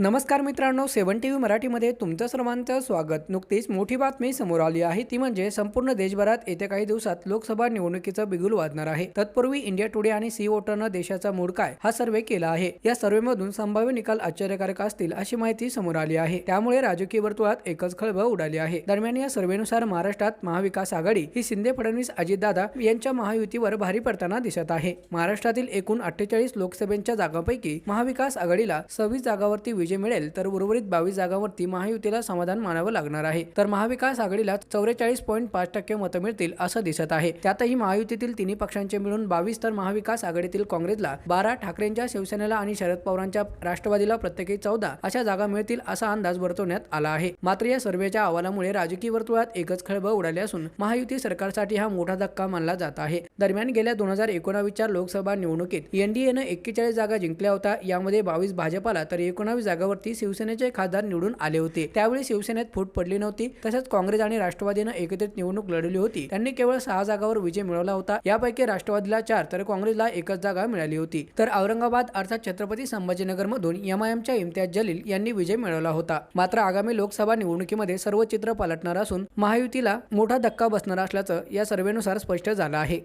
नमस्कार मित्रांनो सेवन T V मराठीमध्ये तुमचं सर्वांचं स्वागत. नुकतीच मोठी बातमी समोर आली आहे. ती म्हणजे संपूर्ण देशभरात येत्या काही दिवसात लोकसभा निवडणुकीचं बिगुल वाजणार आहे. तत्पूर्वी इंडिया टुडे आणि सी वोटरनं देशाचा मूड काय हा सर्वे केला आहे. या सर्व्हेमधून संभाव्य निकाल आश्चर्यकारक असतील अशी माहिती समोर आली आहे. त्यामुळे राजकीय वर्तुळात एकच खळबळ उडाली आहे. दरम्यान या सर्व्हेनुसार महाराष्ट्रात महाविकास आघाडी ही शिंदे फडणवीस अजितदादा यांच्या महायुतीवर भारी पडताना दिसत आहे. महाराष्ट्रातील एकूण अठ्ठेचाळीस लोकसभेच्या जागांपैकी महाविकास आघाडीला सव्वीस जागावरती विजय मिळेल तर उर्वरित बावीस जागांवरती महायुतीला समाधान मानावं लागणार आहे. तर महाविकास आघाडीला चौवेचाळीस पॉईंट पाच टक्के मतं मिळतील असं दिसत आहे. त्यातही महायुतीतील तिन्ही पक्षांचे मिळून बावीस तर महाविकास आघाडीतील काँग्रेसला बारा ठाकरेंच्या शिवसेनेला आणि शरद पवारांच्या राष्ट्रवादीला प्रत्येकी चौदा अशा जागा मिळतील असा अंदाज वर्तवण्यात आला आहे. मात्र या सर्व्हेच्या अहवालामुळे राजकीय वर्तुळात एकच खळबळ उडाली असून महायुती सरकारसाठी हा मोठा धक्का मानला जात आहे. दरम्यान गेल्या दोन हजार एकोणावीसच्या लोकसभा निवडणुकीत एनडीएनं एक्केचाळीस जागा जिंकल्या होत्या. यामध्ये बावीस भाजपाला तर एकोणावीस जागावरती शिवसेनेचे खासदार निवडून आले होते. त्यावेळी शिवसेनेत फूट पडली नव्हती. तसेच काँग्रेस आणि राष्ट्रवादीनं एकत्रित निवडणूक लढवली होती. त्यांनी केवळ सहा जागावर विजय मिळवला होता. यापैकी राष्ट्रवादीला चार तर काँग्रेसला एकच जागा मिळाली होती. तर औरंगाबाद अर्थात छत्रपती संभाजीनगर मधून एमआयएमच्या इम्तियाज जलील यांनी विजय मिळवला होता. मात्र आगामी लोकसभा निवडणुकीमध्ये सर्व चित्र पालटणार असून महायुतीला मोठा धक्का बसणार असल्याचं या सर्व्हेनुसार स्पष्ट झालं आहे.